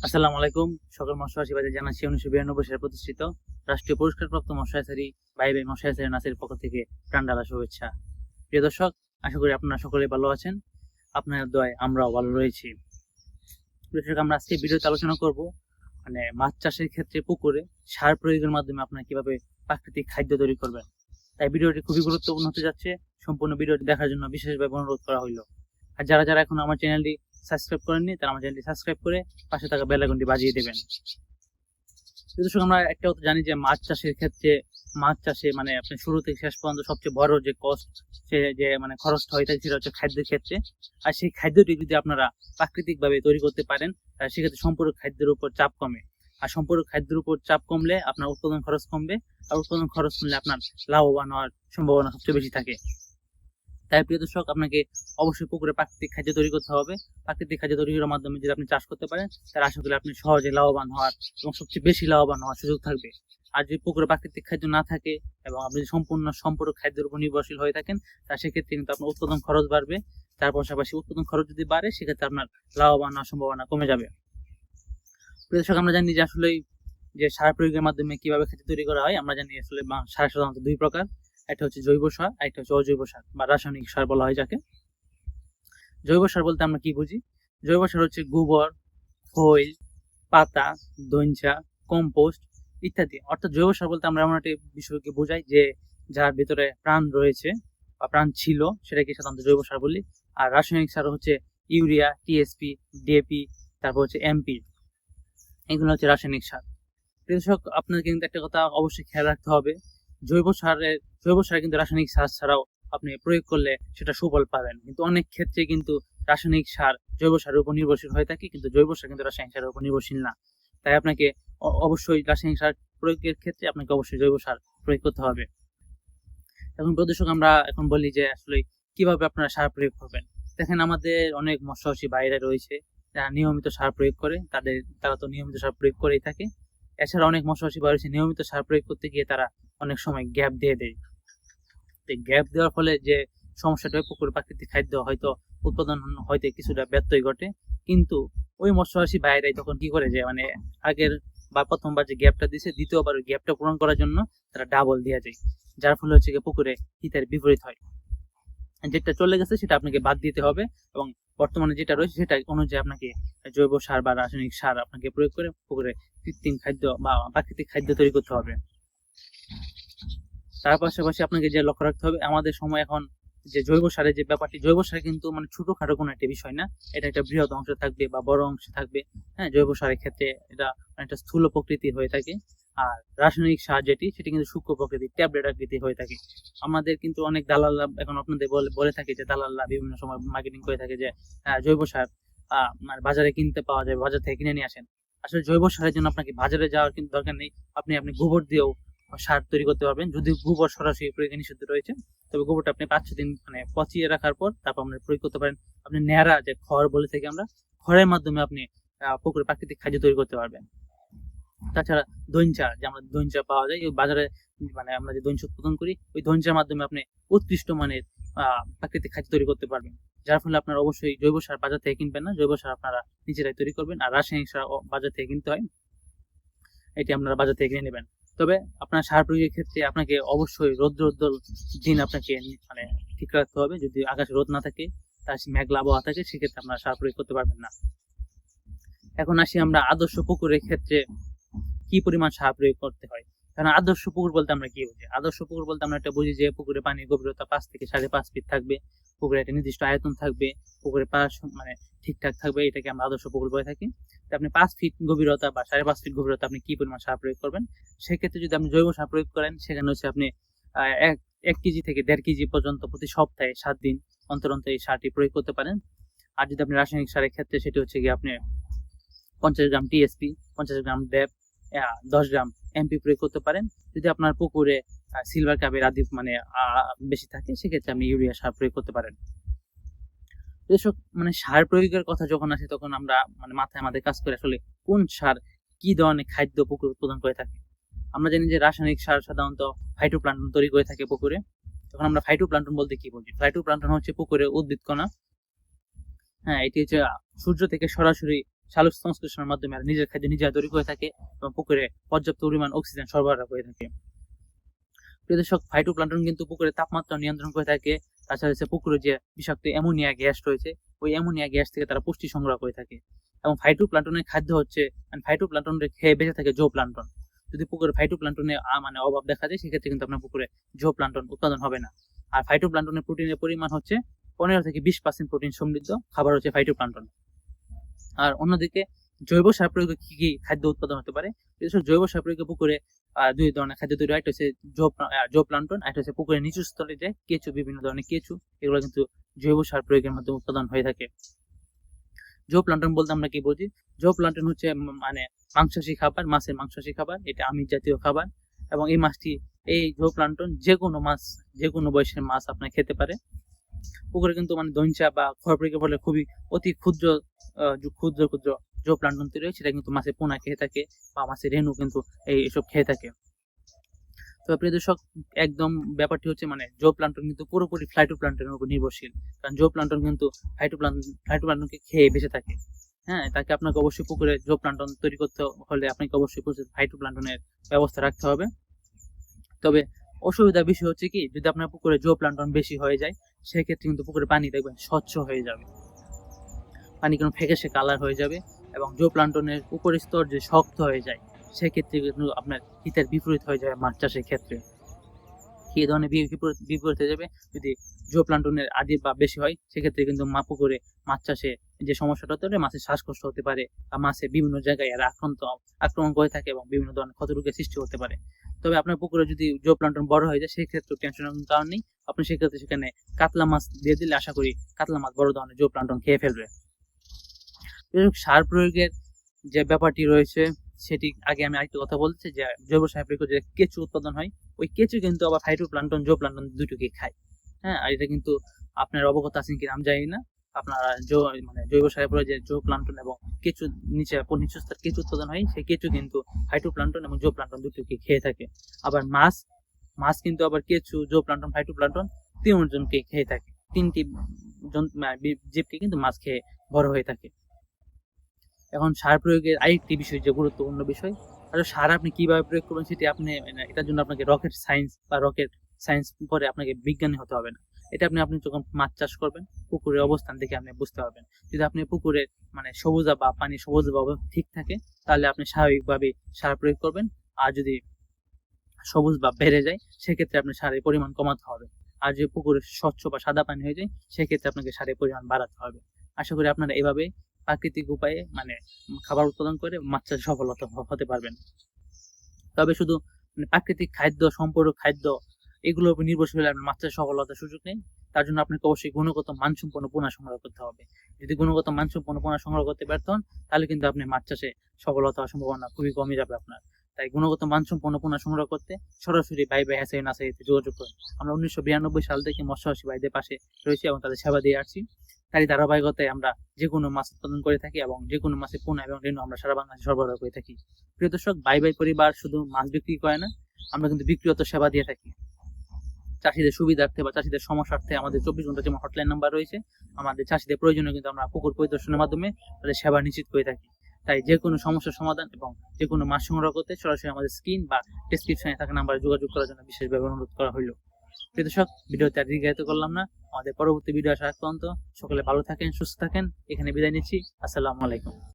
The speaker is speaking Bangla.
আসসালামু আলাইকুম। সকল মৎস্যবাসী বাজার জানাচ্ছি উনিশশো বিরানব্বই সালে প্রতিষ্ঠিত রাষ্ট্রীয় পুরস্কারপ্রাপ্ত মৎস্যাচারী ভাই ভাই মৎস্যাচারী নাসের পক্ষ থেকে প্রাণডালা শুভেচ্ছা। প্রিয় দর্শক, আশা করি আপনারা সকলে ভালো আছেন। আপনার দয় আমরাও ভালো রয়েছি। দর্শক, আমরা আজকে ভিডিওতে আলোচনা করব মানে মাছ চাষের ক্ষেত্রে পুকুরে সার প্রয়োগের মাধ্যমে আপনারা কীভাবে প্রাকৃতিক খাদ্য তৈরি করবেন। তাই ভিডিওটি খুবই গুরুত্বপূর্ণ হতে যাচ্ছে। সম্পূর্ণ ভিডিওটি দেখার জন্য বিশেষভাবে অনুরোধ করা হইল। আর যারা যারা এখন আমার চ্যানেলটি সাবস্ক্রাইব করেননি তারা আমার চ্যানেলটি সাবস্ক্রাইব করে পাশে থাকা বেল আইকনটি বাজিয়ে দেবেন। দর্শক, আমরা একটা কথা জানি যে মাছ চাষের ক্ষেত্রে, মাছ চাষে মানে আপনি শুরু থেকে শেষ পর্যন্ত সবচেয়ে বড় যে কস্ট সে যে মানে খরচটা হয়ে থাকে সেটা হচ্ছে খাদ্যের ক্ষেত্রে। আর সেই খাদ্যটি যদি আপনারা প্রাকৃতিকভাবে তৈরি করতে পারেন, তাহলে সেক্ষেত্রে সম্পূর্ণ খাদ্যের উপর চাপ কমে। আর সম্পূর্ণ খাদ্যের উপর চাপ কমলে আপনার উৎপাদন খরচ কমবে, আর উৎপাদন খরচ কমলে আপনার লাভবান হওয়ার সম্ভাবনা সবচেয়ে বেশি থাকে। তাই প্রিয় দর্শক, আপনাকে অবশ্যই পুকুরে প্রাকৃতিক খাদ্য তৈরি করতে হবে। প্রাকৃতিক খাদ্য তৈরি করার মাধ্যমে যদি আপনি চাষ করতে পারেন তার আশা করি আপনি সহজে লাভবান হওয়ার এবং সবচেয়ে বেশি লাভবান হওয়ার সুযোগ থাকবে। আর যদি পুকুরে প্রাকৃতিক খাদ্য না থাকে এবং আপনি সম্পূর্ণ সম্পূর্ণ খাদ্যের উপর নির্ভরশীল হয়ে থাকেন তা সেক্ষেত্রে কিন্তু আপনার উৎপাদন খরচ বাড়বে। তার পাশাপাশি উৎপাদন খরচ যদি বাড়ে, সেক্ষেত্রে আপনার লাভবান হওয়ার সম্ভাবনা কমে যাবে। দর্শক, আমরা জানি যে আসলে যে সার প্রয়োগের মাধ্যমে কীভাবে খাদ্য তৈরি করা হয়, আমরা জানি আসলে সার সাধারণত দুই প্রকার। একটা হচ্ছে জৈব সার একটা হচ্ছে অজৈব সার বা রাসায়নিক সার বলা হয় যাকে। জৈব সার বলতে আমরা কি বুঝি? জৈব সার হচ্ছে গোবর খৈল পাতা দইঞ্চা কম্পোস্ট ইত্যাদি। অর্থাৎ জৈব সার বলতে আমরা এমন একটি বিষয়কে বোঝাই যে যার ভিতরে প্রাণ রয়েছে বা প্রাণ ছিল, সেটাকে সাধারণত জৈব সার বলি। আর রাসায়নিক সার হচ্ছে ইউরিয়া টিএসপি ডিএপি তারপর হচ্ছে এমপি এগুলো হচ্ছে রাসায়নিক সার। কৃষক আপনাকে কিন্তু একটা কথা অবশ্যই খেয়াল রাখতে হবে। জৈব সারের জৈব সার কিন্তু রাসায়নিক সার ছাড়াও আপনি প্রয়োগ করলে সেটা সুফল পাবেন। কিন্তু অনেক ক্ষেত্রে কিন্তু রাসায়নিক সার জৈব সারের উপর নির্ভরশীল হয়ে থাকে, কিন্তু জৈব সার কিন্তু রাসায়নিক সারের উপর নির্ভরশীল না। তাই আপনাকে অবশ্যই রাসায়নিক সার প্রয়োগের ক্ষেত্রে আপনাকে অবশ্যই জৈব সার প্রয়োগ করতে হবে। এখন প্রদর্শক আমরা এখন বলি যে আসলে কীভাবে আপনারা সার প্রয়োগ করবেন? দেখেন আমাদের অনেক মৎস্যচাষী বাইরে রয়েছে, যারা নিয়মিত সার প্রয়োগ করে, তাদের, তারা তো নিয়মিত সার প্রয়োগ করেই থাকে। এছাড়া অনেক মৎস্যচাষী বাইরে নিয়মিত সার প্রয়োগ করতে গিয়ে তারা অনেক সময় গ্যাপ দিয়ে দেয়। গ্যাপ দেওয়ার ফলে যে সমস্যাটা পুকুর প্রাকৃতিক খাদ্য হয়তো উৎপাদন হইতে কিছুটা ব্যত্যয় ঘটে। কিন্তু ওই মৎস্যচাষী ভাইরাই তখন কি করে যে মানে আগের বা প্রথমবার যে গ্যাপটা দিছে, দ্বিতীয়বার ওই গ্যাপটা পূরণ করার জন্য তারা ডাবল দেওয়া যায়। যার ফলে হচ্ছে গিয়ে পুকুরে হিতের বিপরীত হয়। যেটা চলে গেছে সেটা আপনাকে বাদ দিতে হবে এবং বর্তমানে যেটা রয়েছে সেটা অনুযায়ী আপনাকে জৈব সার বা রাসায়নিক সার আপনাকে প্রয়োগ করে পুকুরে কৃত্রিম খাদ্য বা প্রাকৃতিক খাদ্য তৈরি করতে হবে। তার পাশাপাশি আপনাকে যে লক্ষ্য রাখতে হবে আমাদের সময় এখন যে জৈব সারের যে ব্যাপারটি জৈব সার কিন্তু মানে ছোটখাটো কোনো একটা বিষয় না। এটা একটা বৃহৎ অংশ থাকবে বা বড় অংশ থাকবে। হ্যাঁ জৈব সারের ক্ষেত্রে এটা একটা স্থূল প্রকৃতি হয়ে থাকে। আর রাসায়নিক সার যেটি সেটি কিন্তু সূক্ষ্ম প্রকৃতি ট্যাবলেট আকৃতি হয়ে থাকে। আমাদের কিন্তু অনেক দালাল্লা এখন আপনাদের বলে বলে থাকে যে দালাল্লা বিভিন্ন সময় মার্কেটিং করে থাকে যে আহ, জৈব সার মানে বাজারে কিনতে পাওয়া যায় বাজার থেকে কিনে নিয়ে আসেন। আসলে জৈব সারের জন্য আপনাকে বাজারে যাওয়ার কিন্তু দরকার নেই। আপনি আপনি গোবর দিয়েও সার তৈরি করতে পারবেন। যদি গোবর সরাসরি প্রয়োগে নিষিদ্ধ রয়েছে, তবে গোবরটা আপনি পাঁচ দিন মানে পচিয়ে রাখার পর তারপর আপনি প্রয়োগ করতে পারেন। আপনি ন্যাড়া যে খড় বলে থাকি আমরা, খড়ের মাধ্যমে আপনি পুকুরে প্রাকৃতিক খাদ্য তৈরি করতে পারবেন। তাছাড়া দইঞ্চা যে আমরা দইঞ্চা পাওয়া যায় ওই বাজারে মানে আমরা যে দইঞ্চা উৎপাদন করি, ওই দইঞ্চার মাধ্যমে আপনি উৎকৃষ্ট মানের প্রাকৃতিক খাদ্য তৈরি করতে পারবেন। যার ফলে আপনারা অবশ্যই জৈব সার বাজার থেকে কিনবেন না, জৈব সার আপনারা নিজেরাই তৈরি করবেন, আর রাসায়নিক সার বাজার থেকে কিনতে হয়। এটি আপনারা বাজার থেকে কিনে নেবেন। তবে আপনার সার প্রয়োগের ক্ষেত্রে আপনাকে অবশ্যই রৌদ্রোজ্জ্বল দিন আপনাকে মানে ঠিক রাখতে হবে। যদি আকাশে রোদ না থাকে, তার মেঘলা আবহাওয়া থাকে, সেক্ষেত্রে আপনারা সার প্রয়োগ করতে পারবেন না। এখন আসি আমরা আদর্শ পুকুরের ক্ষেত্রে কি পরিমাণ সার প্রয়োগ করতে হয়? কারণ আদর্শ পুকুর বলতে আমরা কি বুঝি? আদর্শ পুকুর বলতে আমরা একটা বুঝি যে, পুকুরে পানির গভীরতা পাঁচ থেকে সাড়ে পাঁচ ফিট থাকবে, পুকুরে একটা নির্দিষ্ট আয়তন থাকবে পুকুরে পাশ মানে ঠিকঠাক থাকবে, এটাকে আমরা আদর্শ পুকুর বলে থাকি। তো আপনি পাঁচ ফিট গভীরতা বা সাড়ে পাঁচ ফিট গভীরতা আপনি কি পরিমাণ সার প্রয়োগ করবেন? সেক্ষেত্রে যদি আপনি জৈব সার প্রয়োগ করেন, সেখানে হচ্ছে আপনি এক এক কেজি থেকে দেড় কেজি পর্যন্ত প্রতি সপ্তাহে সাত দিন অন্তর অন্তর এই সারটি প্রয়োগ করতে পারেন। আর যদি আপনি রাসায়নিক সারের ক্ষেত্রে, সেটি হচ্ছে গিয়ে আপনি পঞ্চাশ গ্রাম টিএসপি পঞ্চাশ গ্রাম ড্যাপ দশ গ্রাম এমপি প্রয়োগ করতে পারেন। যদি আপনার পুকুরে সিলভার কাপের আদি মানে বেশি থাকে, সেক্ষেত্রে আপনি ইউরিয়া সার প্রয়োগ করতে পারেন। এসব মানে সার প্রয়োগের কথা যখন আসে তখন আমরা মানে মাথায় আমাদের কাজ করে আসলে কোন সার কি ধরনের খাদ্য পুকুর উৎপাদন করে থাকে। আমরা জানি যে রাসায়নিক সার সাধারণত ফাইটোপ্লান্টন তৈরি করে থাকে পুকুরে। তখন আমরা ফাইটোপ্লান্টন বলতে কি বুঝি? ফাইটোপ্লান্টন হচ্ছে পুকুরে উদ্ভিদ কণা। হ্যাঁ এটি হচ্ছে সূর্য থেকে সরাসরি সালোক সংশ্লেষণের মাধ্যমে নিজের খাদ্য নিজেরা তৈরি করে থাকে এবং পুকুরে পর্যাপ্ত পরিমাণ অক্সিজেন সরবরাহ করে থাকে। প্রিয় দর্শক ফাইটোপ্লান্টন কিন্তু পুকুরে তাপমাত্রা নিয়ন্ত্রণ করে থাকে। তাছাড়া হচ্ছে পুকুরে যে বিষাক্ত অ্যামোনিয়া গ্যাস রয়েছে, ওই অ্যামোনিয়া গ্যাস থেকে তারা পুষ্টি সংগ্রহ করে থাকে। এবং ফাইটোপ্লান্টনের খাদ্য হচ্ছে ফাইটো ফাইটোপ্লান্টনের খেয়ে বেঁচে থাকে জো প্লান্টন যদি পুকুরে ফাইটোপ্লান্টনের মানে অভাব দেখা যায়, সেক্ষেত্রে কিন্তু আপনার পুকুরে জো প্লান্টন উৎপাদন হবে না। আর ফাইটো ফাইটোপ্লান্টনের প্রোটিনের পরিমাণ হচ্ছে পনেরো থেকে বিশ পার্সেন্ট প্রোটিন সমৃদ্ধ খাবার হচ্ছে ফাইটোপ্লান্টন আর অন্যদিকে জৈব সার প্রয়োগে কি কি খাদ্য উৎপাদন হতে পারে? করে জৈব সার প্রয়োগে পুকুরে দুই ধরনের খাদ্য তৈরি একটা হচ্ছে জো প্লান্টন একটা হচ্ছে পুকুরে নিচু স্তরে যে কেঁচু, বিভিন্ন ধরনের কেঁচু। এগুলো কিন্তু জৈব সার প্রয়োগের মাধ্যমে উৎপাদন হয়ে থাকে। জো প্লান্টন বলতে আমরা কি বলছি জো প্লান্টন হচ্ছে মানে মাংসাশী খাবার, মাছের মাংসাশী খাবার। এটা আমিষ জাতীয় খাবার। এবং এই মাছটি, এই জো প্লান্টন যে কোনো মাছ, যে কোনো বয়সের মাছ আপনার খেতে পারে। পুকুরে কিন্তু মানে দইঞ্চা বা খড়প্রিকে বলে খুবই অতি ক্ষুদ্র ক্ষুদ্র ক্ষুদ্র জো প্লান্টন তৈরি হয় সেটা কিন্তু মাছের পোনা খেয়ে থাকে বা মাছের রেণু কিন্তু এই এসব খেয়ে থাকে। তো প্রিয় দর্শক, একদম ব্যাপারটি হচ্ছে মানে জো প্লান্টন কিন্তু পুরোপুরি ফ্লাইটো প্লান্টনের উপর নির্ভরশীল। কারণ জো প্লান্টন কিন্তু ফাইটো প্লান্টন ফাইটো প্লান্টনকে খেয়ে বেঁচে থাকে। হ্যাঁ তাকে আপনাকে অবশ্যই পুকুরে জো প্লান্টন তৈরি করতে হলে আপনাকে অবশ্যই ফাইটো প্লান্টনের ব্যবস্থা রাখতে হবে। তবে অসুবিধা বেশি হচ্ছে কি, যদি আপনার পুকুরে জো প্লান্টন বেশি হয়ে যায়, সেক্ষেত্রে কিন্তু পুকুরে পানি দেখবেন স্বচ্ছ হয়ে যাবে। পানি কোনো ফেঁকে সে কালার হয়ে যাবে। এবং জো প্লান্টনের উপরের স্তর যে শক্ত হয়ে যায়, সেক্ষেত্রে কিন্তু আপনার হিতের বিপরীত হয়ে যাবে মাছ চাষের ক্ষেত্রে। কি ধরনের বিপরীত হয়ে যাবে? যদি জো প্লান্টনের আদি বা বেশি হয়, সেক্ষেত্রে কিন্তু মা পুকুরে মাছ চাষে যে সমস্যাটা হতে পারে, মাছের শ্বাসকষ্ট হতে পারে বা মাছে বিভিন্ন জায়গায় এরা আক্রান্ত আক্রমণ করে থাকে এবং বিভিন্ন ধরনের ক্ষত রোগের সৃষ্টি হতে পারে। তবে আপনার পুকুরে যদি জো প্লান্টন বড় হয়ে যায় সেক্ষেত্রে টেনশনের কারণ নেই। আপনি সেক্ষেত্রে সেখানে কাতলা মাছ দিয়ে দিলে আশা করি কাতলা মাছ বড় ধরনের জো প্লান্টন খেয়ে ফেলবে। সার প্রয়োগের যে ব্যাপারটি রয়েছে, সেটি আগে আমি আরেকটু কথা বলছি যে, জৈব সার প্রয়োগ যে কেঁচু উৎপাদন হয়। ওই কেঁচু কিন্তু আবার ফাইটো প্লান্টন জো প্লান্টন দুটোকে খায়। হ্যাঁ আর এটা কিন্তু আপনার অবগত আছেন কিনা আমি জানি না। আপনারা জো- মানে জৈব সার প্রয়োগে যে জো প্লান্টন এবং কেঁচু নিচে নিচু স্তর কেঁচু উৎপাদন হয়, সেই কেঁচু কিন্তু ফাইটো প্লান্টন এবং জো প্লান্টন দুটোকে খেয়ে থাকে। আবার মাছ মাছ কিন্তু আবার কেঁচু জো প্লান্টন ফাইটো প্লান্টন তিনজনকে খেয়ে থাকে। তিনটি মানে জীবকে কিন্তু মাছ খেয়ে বড় হয়ে থাকে। এখন সার প্রয়োগের আরেকটি বিষয়, যে গুরুত্বপূর্ণ বিষয় আর সার আপনি কীভাবে প্রয়োগ করবেন সেটি আপনি মানে এটার জন্য আপনাকে রকেট সায়েন্স বা রকেট সায়েন্স পরে আপনাকে বিজ্ঞানী হতে হবে না। এটা আপনি আপনি যখন মাছ চাষ করবেন পুকুরের অবস্থান দেখে আপনি বুঝতে পারবেন। যদি আপনি পুকুরের মানে সবুজা বা পানি সবুজ বা ঠিক থাকে, তাহলে আপনি স্বাভাবিকভাবে সার প্রয়োগ করবেন। আর যদি সবুজ বা বেড়ে যায়, সেক্ষেত্রে আপনি সারের পরিমাণ কমাতে হবে। আর যদি পুকুরে স্বচ্ছ বা সাদা পানি হয়ে যায়, সেক্ষেত্রে আপনাকে সারের পরিমাণ বাড়াতে হবে। আশা করি আপনারা এভাবে প্রাকৃতিক উপায়ে মানে খাবার উৎপাদন করে মাছ চাষে সফলতা হতে পারবেন। তবে শুধু মানে প্রাকৃতিক খাদ্য, সম্পূর্ণ খাদ্য এগুলোর উপর নির্ভরশীল হলে আপনার মাছ চাষে সফলতার সুযোগ নেই। তার জন্য আপনাকে অবশ্যই গুণগত মানসম্পন্ন পোনা সংগ্রহ করতে হবে। যদি গুণগত মানসম্পন্ন পোনা সংগ্রহ করতে ব্যর্থ হন, তাহলে কিন্তু আপনি মাছ চাষে সফলতা হওয়ার সম্ভাবনা খুবই কমে যাবে আপনার। তাই গুণগত মানসম্পন্ন পোনা সংগ্রহ করতে সরাসরি ভাই ভাই হাসাই নাসাইতে যোগাযোগ করুন। আমরা উনিশশো বিরানব্বই সাল থেকে মৎস্যচাষী ভাইদের পাশে রয়েছি এবং তাদের সেবা দিয়ে আসছি। তারই ধারাবাহিকতায় আমরা যে কোনো মাছ উৎপাদন করে থাকি এবং যে কোনো মাছের পোনা এবং রেণু আমরা সারা বাংলাদেশে সরবরাহ করে থাকি। প্রিয় দর্শক বাই বাই পরিবার শুধু মাছ বিক্রি করে না, আমরা কিন্তু বিক্রিয়ত সেবা দিয়ে থাকি। চাষিদের সুবিধার্থে বা চাষিদের সমস্যার্থে আমাদের চব্বিশ ঘণ্টা যেমন হটলাইন নাম্বার রয়েছে, আমাদের চাষিদের প্রয়োজনে কিন্তু আমরা পুকুর পরিদর্শনের মাধ্যমে তাদের সেবা নিশ্চিত করে থাকি। তাই যে কোনো সমস্যার সমাধান এবং যে কোনো মাছ সংগ্রহ করতে সরাসরি আমাদের স্ক্রিন বা ডেসক্রিপশনে থাকা নাম্বারে যোগাযোগ করার জন্য বিশেষভাবে অনুরোধ করা হইল প্রিয় দর্শক ভিডিওতে আর দীর্ঘায়িত করলাম না। আমাদের পরবর্তী ভিডিও আসার পর্যন্ত সকলে ভালো থাকেন, সুস্থ থাকেন। এখানে বিদায় নিচ্ছি। আসসালামু আলাইকুম।